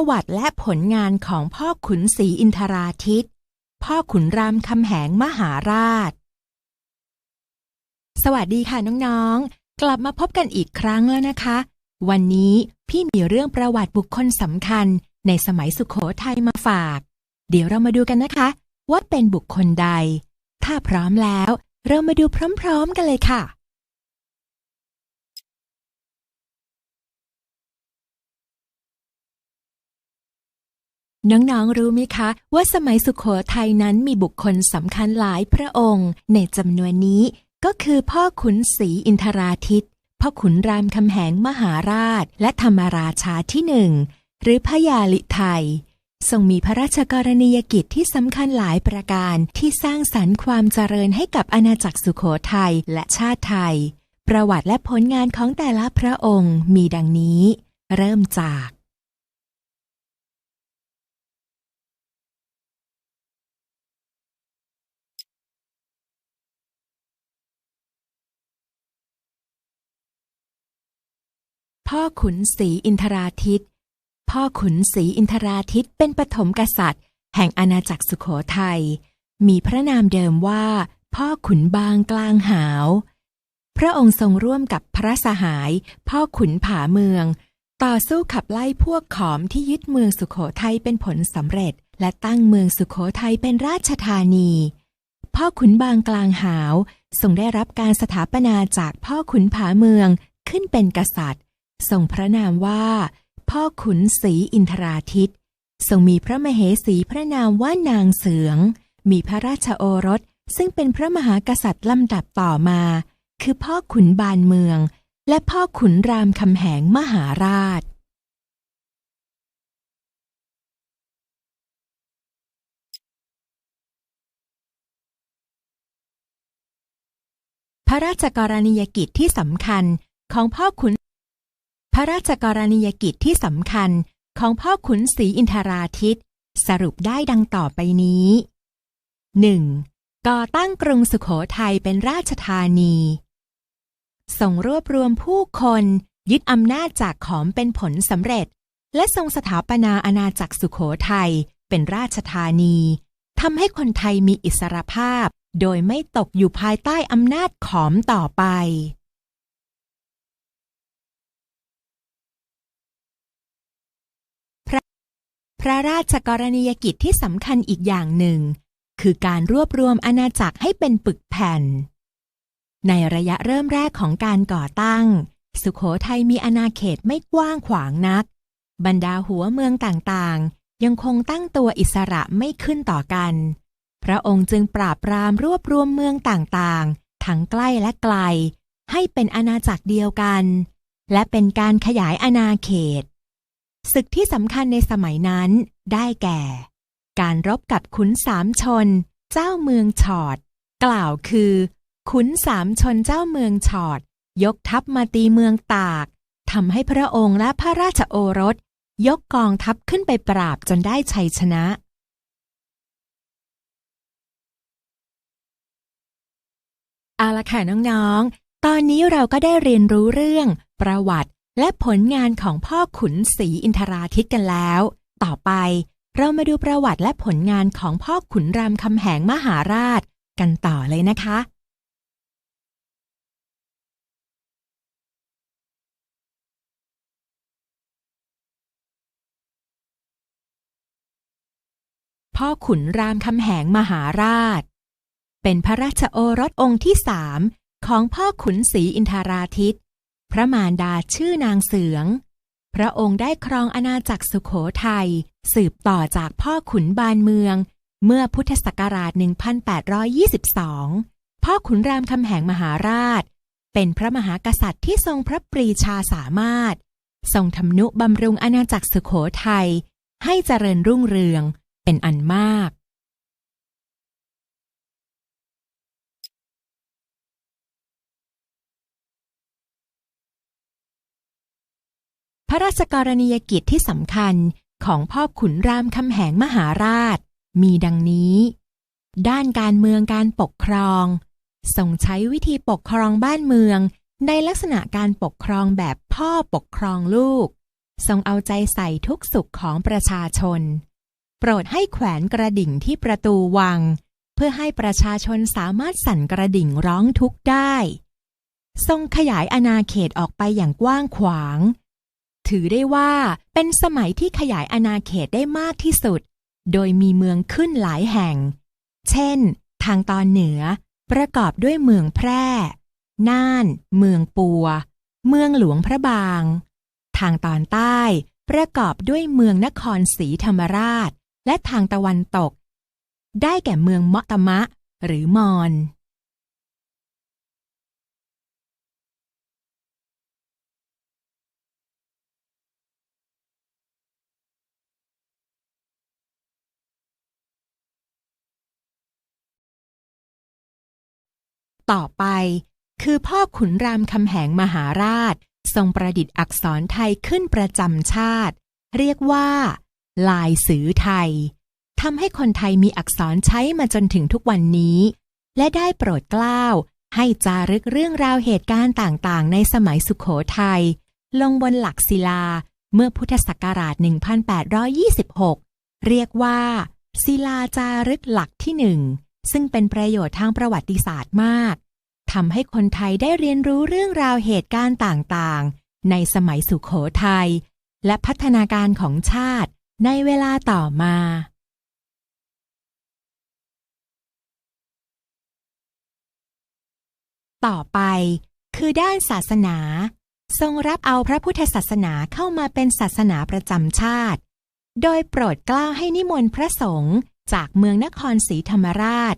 ประวัติและผลงานของพ่อขุนศรีอินทราทิต พ่อขุนรามคำแหงมหาราช สวัสดีค่ะน้องๆ กลับมาพบกันอีกครั้งแล้วนะคะ วันนี้พี่มีเรื่องประวัติบุคคลสำคัญในสมัยสุขโขทัยมาฝาก เดี๋ยวเรามาดูกันนะคะ ว่าเป็นบุคคลใด ถ้าพร้อมแล้ว เรามาดูพร้อมๆกันเลยค่ะ น้องๆ รู้ไหมคะ ว่าสมัยสุขโขทัยนั้นมีบุคคลสำคัญหลายพระองค์ ในจำนวนนี้ ก็คือพ่อขุนศรีอินทราทิตพ่อขุนรามคำแหงมหาราช และธรรมราชาที่หนึ่งหรือพญาลิไทยทรงมีพระราชกรณียกิจที่สำคัญหลายประการที่สร้างสรรค์ความเจริญให้กับอาณาจักรสุขโขทัยและชาติไทย ประวัติและผลงานของแต่ละพระองค์มีดังนี้ เริ่มจาก พ่อขุนศรีอินทราทิต พ่อขุนศรีอินทราทิตเป็นปฐมกษัตริย์ แห่งอาณาจักรสุขโขทัย มีพระนามเดิมว่า พ่อขุนบางกลางหาว พระองค์ทรงร่วมกับพระสหาย พ่อขุนผาเมือง ต่อสู้ขับไล่พวกขอมที่ยึดเมืองสุขโขทัยเป็นผลสำเร็จ และตั้งเมืองสุขโขทัยเป็นราชธานี พ่อขุนบางกลางหาวทรงได้รับการสถาปนาจากพ่อขุนผาเมืองขึ้นเป็นกษัตริย์ ทรงพระนามว่า พ่อขุนศรีอินทราทิตทรงมีพระมเหสีพระนามว่านางเสือง มีพระราชโอรสซึ่งเป็นพระมหากษัตริย์ลำดับต่อมา คือพ่อขุนบานเมือง และพ่อขุนรามคำแหงมหาราช พระราชกรณียกิจที่สำคัญของพ่อขุน ระราชกรณียกิจที่สำคัญของพ่อขุนศรีอินทราทิต สรุปได้ดังต่อไปนี้ 1. ก่อตั้งกรุงสุขโขทัยเป็นราชธานี ส่งรวบรวมผู้คนยึดอำนาจจากขอมเป็นผลสำเร็จ และทรงสถาปนาอาณาจักรสุขโขทัยเป็นราชธานีทำให้คนไทยมีอิสรภาพ โดยไม่ตกอยู่ภายใต้อำนาจขอมต่อไป พระราชกรณียกิจที่สำคัญอีกอย่างหนึ่ง คือการรวบรวมอาณาจักรให้เป็นปึกแผ่น ในระยะเริ่มแรกของการก่อตั้ง สุขโขทัยมีอาณาเขตไม่กว้างขวางนัก บรรดาหัวเมืองต่างๆ ยังคงตั้งตัวอิสระไม่ขึ้นต่อกัน พระองค์จึงปราบปรามรวบรวมเมืองต่างๆ ทั้งใกล้และไกล ให้เป็นอาณาจักรเดียวกัน และเป็นการขยายอาณาเขต ศึกที่สำคัญในสมัยนั้นได้แก่ การรบกับขุนสามชน เจ้าเมืองฉอด กล่าวคือ ขุนสามชนเจ้าเมืองฉอด ยกทัพมาตีเมืองตากทำให้พระองค์และพระราชโอรส ยกกองทัพขึ้นไปปราบจนได้ชัยชนะ เอาละค่ะน้องๆ ตอนนี้เราก็ได้เรียนรู้เรื่องประวัติ และผลงานของพ่อขุนศรีอินทราทิตกันแล้ว ต่อไปเรามาดูประวัติและผลงานของพ่อขุนรามคำแหงมหาราช กันต่อเลยนะคะ พ่อขุนรามคำแหงมหาราช เป็นพระราชโอรสองค์ที่สามของพ่อขุนศรีอินทราทิต พระมารดาชื่อนางเสือง พระองค์ได้ครองอาณาจักรสุขโขทัยสืบต่อจากพ่อขุนบานเมือง เมื่อพุทธศักราช 1822 พ่อขุนรามคำแหงมหาราช เป็นพระมหากษัตริย์ที่ทรงพระปรีชาสามารถ ทรงทำนุบำรุงอาณาจักรสุขโขทัยให้เจริญรุ่งเรืองเป็นอันมาก พระราชกรณียกิจที่สำคัญของพ่อขุนรามคำแหงมหาราช มีดังนี้ ด้านการเมืองการปกครองทรงใช้วิธีปกครองบ้านเมือง ในลักษณะการปกครองแบบพ่อปกครองลูก ทรงเอาใจใส่ทุกสุขของประชาชน โปรดให้แขวนกระดิ่งที่ประตูวัง เพื่อให้ประชาชนสามารถสั่นกระดิ่งร้องทุกข์ได้ ทรงขยายอาณาเขตออกไปอย่างกว้างขวาง ถือได้ว่าเป็นสมัยที่ขยายอาณาเขตได้มากที่สุด โดยมีเมืองขึ้นหลายแห่ง เช่น ทางตอนเหนือ ประกอบด้วยเมืองแพร่ น่าน เมืองปัว เมืองหลวงพระบาง ทางตอนใต้ ประกอบด้วยเมืองนครศรีธรรมราช และทางตะวันตก ได้แก่เมืองมาะตมะ หรือมอน ต่อไป คือพ่อขุนรามคำแหงมหาราช ทรงประดิษฐ์อักษรไทยขึ้นประจำชาติ เรียกว่า ลายสือไทยทำให้คนไทยมีอักษรใช้มาจนถึงทุกวันนี้ และได้โปรดเกล้า ให้จารึกเรื่องราวเหตุการณ์ต่างๆ ในสมัยสุขโขทัยลงบนหลักศิลาเมื่อพุทธศักราช 1826 เรียกว่า ศิลาจารึกหลักที่หนึ่ง ซึ่งเป็นประโยชน์ทางประวัติศาสตร์มากทำให้คนไทยได้เรียนรู้เรื่องราวเหตุการณ์ต่างๆ ในสมัยสุขโขทัย และพัฒนาการของชาติในเวลาต่อมา ต่อไปคือด้านศาสนา ทรงรับเอาพระพุทธศาสนาเข้ามาเป็นศาสนาประจำชาติ โดยโปรดกล้าให้นิมนต์พระสงฆ์ จากเมืองนครศรีธรรมราช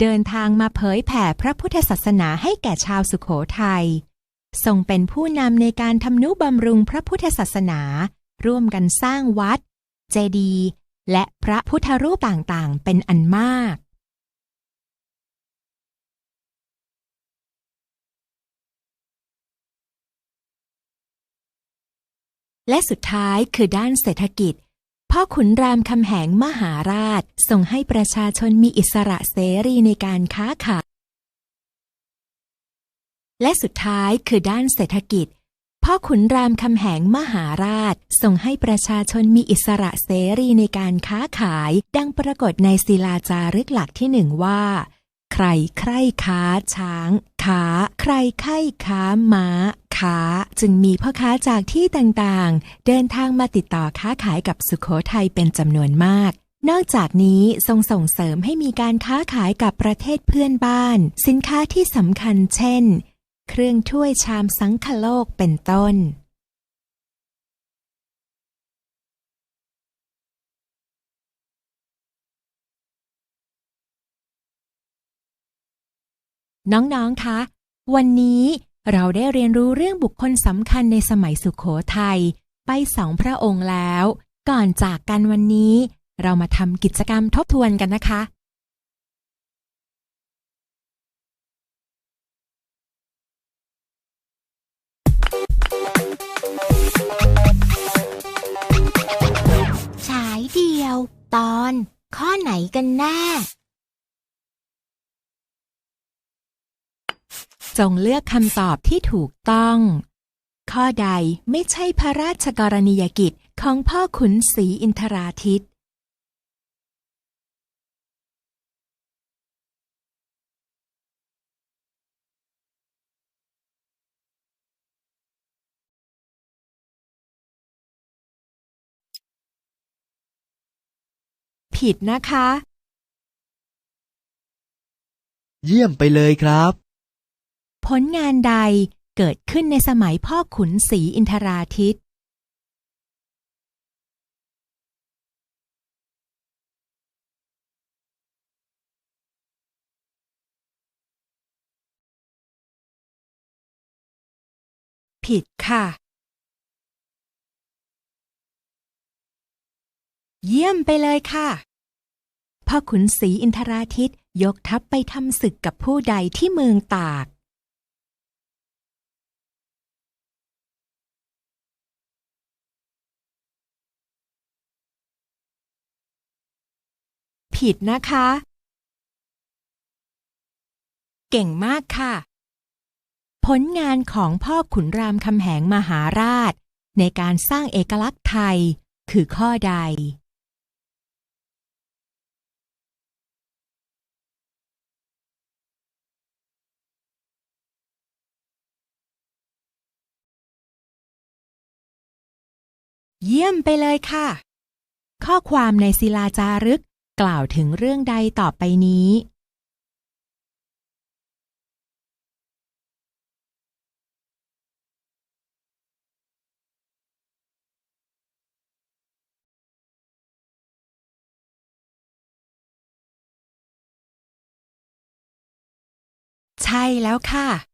เดินทางมาเผยแผ่พระพุทธศาสนาให้แก่ชาวสุขโขทัยทรงเป็นผู้นำในการทำนุบำรุงพระพุทธศาสนา ร่วมกันสร้างวัด เจดีย์และพระพุทธรูปต่างๆ เป็นอันมาก และสุดท้ายคือด้านเศรษฐกิจ พ่อขุนรามคำแหงมหาราชทรงให้ประชาชนมีอิสระเสรีในการค้าขาย และสุดท้ายคือด้านเศรษฐกิจ พ่อขุนรามคำแหงมหาราชทรงให้ประชาชนมีอิสระเสรีในการค้าขาย ดังปรากฏในศิลาจารึกหลักที่หนึ่งว่า ใครใคร่ค้าช้างค้าใครใคร่ค้าม้า ค้าจึงมีพ่อค้าจากที่ต่างๆ เดินทางมาติดต่อค้าขายกับสุขโขทัยเป็นจำนวนมาก นอกจากนี้ทรงส่งเสริมให้มีการค้าขายกับประเทศเพื่อนบ้าน สินค้าที่สำคัญเช่น เครื่องถ้วยชามสังคโลกเป็นต้นน้อง ๆ คะ วันนี้ เราได้เรียนรู้เรื่องบุคคลสำคัญในสมัยสุขโขทัยไปสองพระองค์แล้ว ก่อนจากกันวันนี้ เรามาทำกิจกรรมทบทวนกันนะคะ ฉายเดียว ตอนข้อไหนกันแน่ จงเลือกคำตอบที่ถูกต้อง ข้อใดไม่ใช่พระราชกรณียกิจของพ่อขุนศรีอินทราทิตผิดนะคะ เยี่ยมไปเลยครับ ผลงานใดเกิดขึ้นในสมัยพ่อขุนศรีอินทราทิตผิดค่ะ เยี่ยมไปเลยค่ะ พ่อขุนศรีอินทราทิตยกทัพไปทำศึกกับผู้ใดที่เมืองตาก ผิดนะคะ เก่งมากค่ะ ผลงานของพ่อขุนรามคำแหงมหาราช ในการสร้างเอกลักษณ์ไทยคือข้อใด เยี่ยมไปเลยค่ะ ข้อความในศิลาจารึก กล่าวถึงเรื่องใดต่อไปนี้ ใช่แล้วค่ะ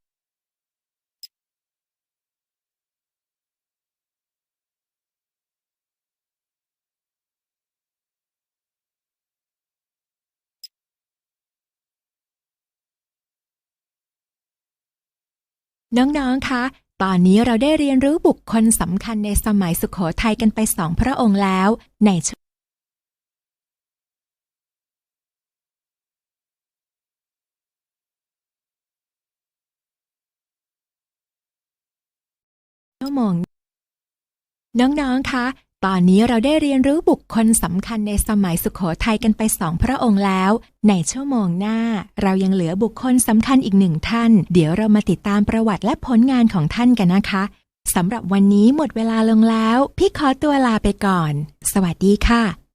น้องๆ คะ ตอนนี้เราได้เรียนรู้บุคคลสำคัญในสมัยสุขโขทัยกันไปสองพระองค์แล้ว ในช่วงชั่วโมงน้องๆ คะ ตอนนี้เราได้เรียนรู้บุคคลสำคัญในสมัยสุขโขทัยกันไปสองพระองค์แล้ว ในชั่วโมงหน้า เรายังเหลือบุคคลสำคัญอีกหนึ่งท่าน เดี๋ยวเรามาติดตามประวัติและผลงานของท่านกันนะคะสำหรับวันนี้หมดเวลาลงแล้ว พี่ขอตัวลาไปก่อน สวัสดีค่ะ